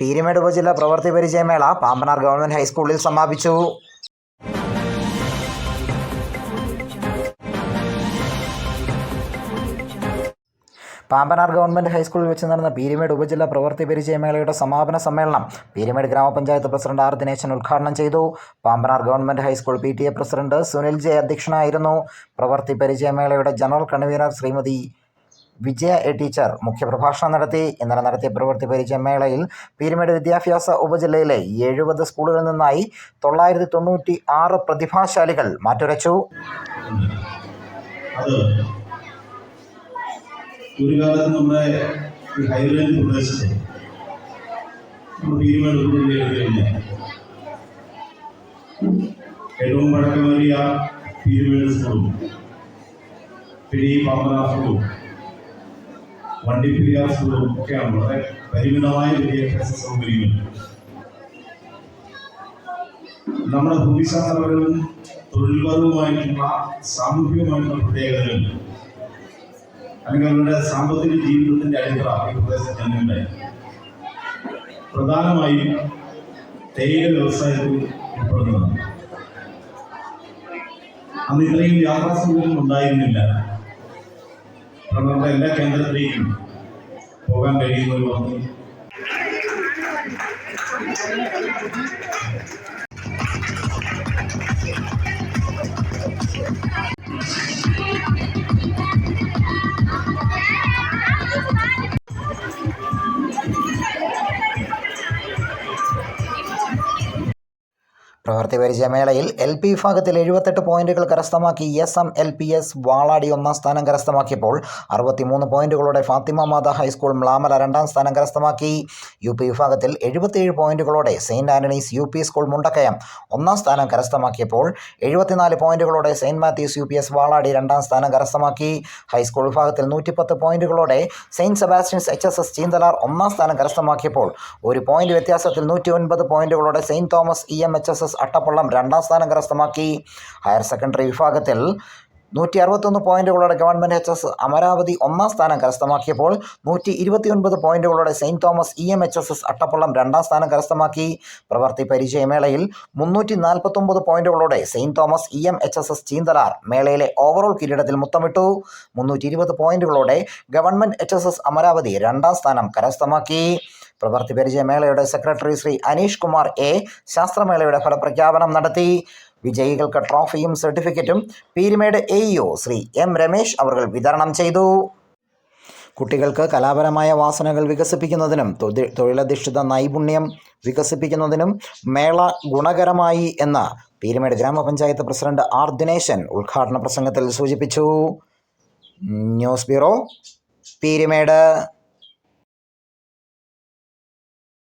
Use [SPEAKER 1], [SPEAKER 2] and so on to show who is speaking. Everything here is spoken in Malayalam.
[SPEAKER 1] പീരിമേട് ഉപജില്ല പ്രവൃത്തി പരിചയമേള പാമ്പനാർ ഗവൺമെന്റ് ഹൈസ്കൂളിൽ സമാപിച്ചു. പാമ്പനാർ ഗവൺമെന്റ് ഹൈസ്കൂളിൽ വെച്ച് നടന്ന പീരുമേട് ഉപജില്ല പ്രവൃത്തി പരിചയമേളയുടെ സമാപന സമ്മേളനം പീരുമേട് ഗ്രാമപഞ്ചായത്ത് പ്രസിഡന്റ് ആർ ദിനേശൻ ഉദ്ഘാടനം ചെയ്തു. Pampanar government high school P T A president Sunil J അധ്യക്ഷനായിരുന്നു. പ്രവൃത്തി പരിചയമേളയുടെ general convener Shrimati Vijaya teacher മുഖ്യപ്രഭാഷണം നടത്തി. ഇന്നലെ നടത്തിയ പ്രവൃത്തി പരിചയമേളയിൽ പീരുമേട് വിദ്യാഭ്യാസ ഉപജില്ലയിലെ എഴുപത് സ്കൂളുകളിൽ നിന്നായി തൊള്ളായിരത്തി തൊണ്ണൂറ്റി ആറ് പ്രതിഭാശാലികൾ മാറ്റുരച്ചു.
[SPEAKER 2] ഒരു കാലത്ത് നമ്മുടെ ഹൈറേഞ്ച് പ്രദേശത്ത് ഏറ്റവും പഴക്കമേറിയ പീരുമേട് സ്കൂളും പിന്നെ ഈ പാമ്പന വണ്ടിപ്പെരിയാർ വിദ്യാർത്ഥികളും ഒക്കെയാണ് വളരെ പരിമിതമായ വിദ്യാഭ്യാസ സൗകര്യങ്ങൾ. നമ്മുടെ ഭൂമിശാസ്ത്രപരവും തൊഴിൽപരവുമായിട്ടുള്ള സാമൂഹികമായിട്ടുള്ള പ്രത്യേകതകൾ അല്ലെങ്കിൽ അവരുടെ സാമ്പത്തിക ജീവിതത്തിന്റെ അടിത്തറ ഈ പ്രദേശത്ത് ജനങ്ങളുണ്ടായി പ്രധാനമായും തേയില വ്യവസായത്തിൽ ഉൾപ്പെടുന്നതാണ്. അന്ന് ഇത്രയും യാത്രാ സൗകര്യം ഉണ്ടായിരുന്നില്ല. കാരണം നമ്മുടെ എല്ലാ കേന്ദ്രത്തിലേക്കും പോകാൻ കഴിയുന്ന ഒരു വന്നു
[SPEAKER 1] പ്രവൃത്തി പരിചയമേളയിൽ എൽ പി വിഭാഗത്തിൽ എഴുപത്തെട്ട് പോയിന്റുകൾ കരസ്ഥമാക്കി S M L P S Valadi ഒന്നാം സ്ഥാനം കരസ്ഥമാക്കിയപ്പോൾ അറുപത്തിമൂന്ന് പോയിന്റുകളോടെ ഫാത്തിമ മാത ഹൈസ്കൂൾ മ്ലാമല രണ്ടാം സ്ഥാനം കരസ്ഥമാക്കി. യു പി വിഭാഗത്തിൽ എഴുപത്തിയേഴ് പോയിന്റുകളോടെ saint Antony's U P school Mundakkayam ഒന്നാം സ്ഥാനം കരസ്ഥമാക്കിയപ്പോൾ എഴുപത്തിനാല് പോയിന്റുകളോടെ saint Matthew's U P S Valadi രണ്ടാം സ്ഥാനം കരസ്ഥമാക്കി. ഹൈസ്കൂൾ വിഭാഗത്തിൽ നൂറ്റിപ്പത്ത് പോയിന്റുകളോടെ saint Sebastian's H S S Cheenthalar ഒന്നാം സ്ഥാനം കരസ്ഥമാക്കിയപ്പോൾ ഒരു പോയിന്റ് വ്യത്യാസത്തിൽ നൂറ്റി ഒൻപത് പോയിന്റുകളോടെ saint Thomas E M H S S Attappallam രണ്ടാം സ്ഥാനം കരസ്ഥമാക്കി. ഹയർ സെക്കൻഡറി വിഭാഗത്തിൽ നൂറ്റി അറുപത്തൊന്ന് പോയിന്റുകളോടെ ഗവൺമെന്റ് എച്ച് എസ് അമരാവതി ഒന്നാം സ്ഥാനം കരസ്ഥമാക്കിയപ്പോൾ നൂറ്റി ഇരുപത്തിയൊൻപത് പോയിന്റുകളോടെ saint Thomas E M H S S Attappallam രണ്ടാം സ്ഥാനം കരസ്ഥമാക്കി. പ്രവർത്തി പരിചയമേളയിൽ മുന്നൂറ്റി നാൽപ്പത്തൊമ്പത് പോയിന്റുകളോടെ saint Thomas E M H S S Cheenthalar മേളയിലെ overall കിരീടത്തിൽ മുത്തമിട്ടു. മുന്നൂറ്റി ഇരുപത് പോയിന്റുകളോടെ government H S S Amaravathi രണ്ടാം സ്ഥാനം കരസ്ഥമാക്കി. പ്രവൃത്തി പരിചയമേളയുടെ സെക്രട്ടറി ശ്രീ അനീഷ് കുമാർ എ ശാസ്ത്രമേളയുടെ ഫലപ്രഖ്യാപനം നടത്തി. വിജയികൾക്ക് ട്രോഫിയും സർട്ടിഫിക്കറ്റും Peermade A EO Shri M Ramesh അവർ വിതരണം ചെയ്തു. കുട്ടികൾക്ക് കലാപരമായ വാസനകൾ വികസിപ്പിക്കുന്നതിനും തൊഴി- തൊഴിലധിഷ്ഠിത നൈപുണ്യം വികസിപ്പിക്കുന്നതിനും മേള ഗുണകരമായി എന്ന് പീരുമേട് ഗ്രാമപഞ്ചായത്ത് പ്രസിഡന്റ് ആർ ദിനേശൻ ഉദ്ഘാടന പ്രസംഗത്തിൽ സൂചിപ്പിച്ചു. News bureau Peermade.